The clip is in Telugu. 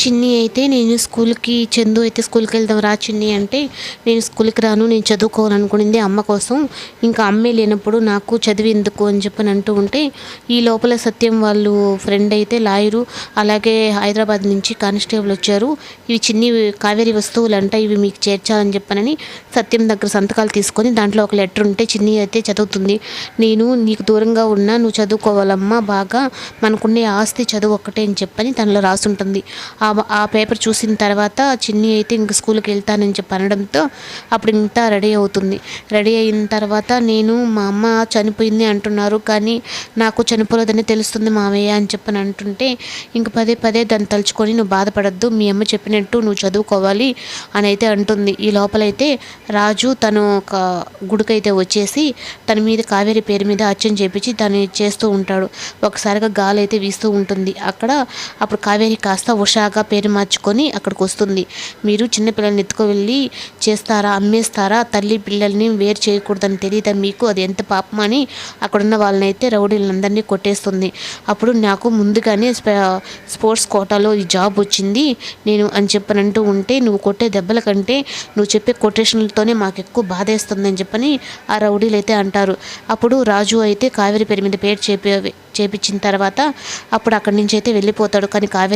చిన్ని అయితే నేను స్కూల్కి చందు అయితే స్కూల్కి వెళ్దాం రా చిన్ని అంటే నేను స్కూల్కి రాను నేను చదువుకోవాలనుకునింది అమ్మ కోసం. ఇంకా అమ్మే లేనప్పుడు నాకు చదివి ఎందుకు అని చెప్పని అంటూ ఉంటే ఈ లోపల సత్యం వాళ్ళు ఫ్రెండ్ అయితే లాయరు అలాగే హైదరాబాద్ నుంచి కానిస్టేబుల్ వచ్చారు. ఇవి చిన్ని కావేరి వస్తువులు అంట ఇవి మీకు చేర్చాలని చెప్పనని సత్యం దగ్గర సంతకాలు తీసుకొని దాంట్లో ఒక లెటర్ ఉంటే చిన్ని అయితే చదువుతుంది. నేను నీకు దూరంగా ఉన్నా నువ్వు చదువుకోవాలమ్మా బాగా మనకున్నే ఆస్తి చదువు ఒక్కటే అని చెప్పని దానిలో రాసుంటుంది. ఆ ఆ పేపర్ చూసిన తర్వాత చిన్ని అయితే ఇంక స్కూల్కి వెళ్తానని చెప్పి అనడంతో అప్పుడు ఇంత రెడీ అవుతుంది. రెడీ అయిన తర్వాత నేను మా అమ్మ చనిపోయింది అంటున్నారు కానీ నాకు చనిపోలేదని తెలుస్తుంది మామయ్య అని చెప్పని అంటుంటే ఇంక పదే పదే దాన్ని తలుచుకొని నువ్వు బాధపడద్దు మీ అమ్మ చెప్పినట్టు నువ్వు చదువుకోవాలి అని అయితే అంటుంది. ఈ లోపలైతే రాజు తను ఒక గుడికైతే వచ్చేసి తన మీద కావేరి పేరు మీద అర్చన చేపించి దాన్ని చేస్తూ ఉంటాడు. ఒకసారిగా గాలి అయితే వీస్తూ ఉంటుంది. అక్కడ అప్పుడు కావేరి కాస్త ఉషాగా పేరు మార్చుకొని అక్కడికి వస్తుంది. మీరు చిన్నపిల్లల్ని ఎత్తుకు వెళ్ళి చేస్తారా అమ్మేస్తారా తల్లి పిల్లల్ని వేరు చేయకూడదని తెలియదా మీకు? అది ఎంత పాపం అని అక్కడున్న వాళ్ళని అయితే రౌడీలందరినీ కొట్టేస్తుంది. అప్పుడు నాకు ముందుగానే స్ప- స్పోర్ట్స్ కోటాలో ఈ జాబ్ వచ్చింది. నేను అని చెప్పనంటూ ఉంటే నువ్వు కొట్టే దెబ్బల కంటే నువ్వు చెప్పే కొటేషన్లతోనే మాకు ఎక్కువ బాధేస్తుందని చెప్పని ఆ రౌడీలు అయితే అంటారు. అప్పుడు రాజు అయితే కావేరి పేరు మీద పేరు చేపి చేపించిన తర్వాత అప్పుడు అక్కడి నుంచి అయితే వెళ్ళిపోతాడు. కానీ కావేరి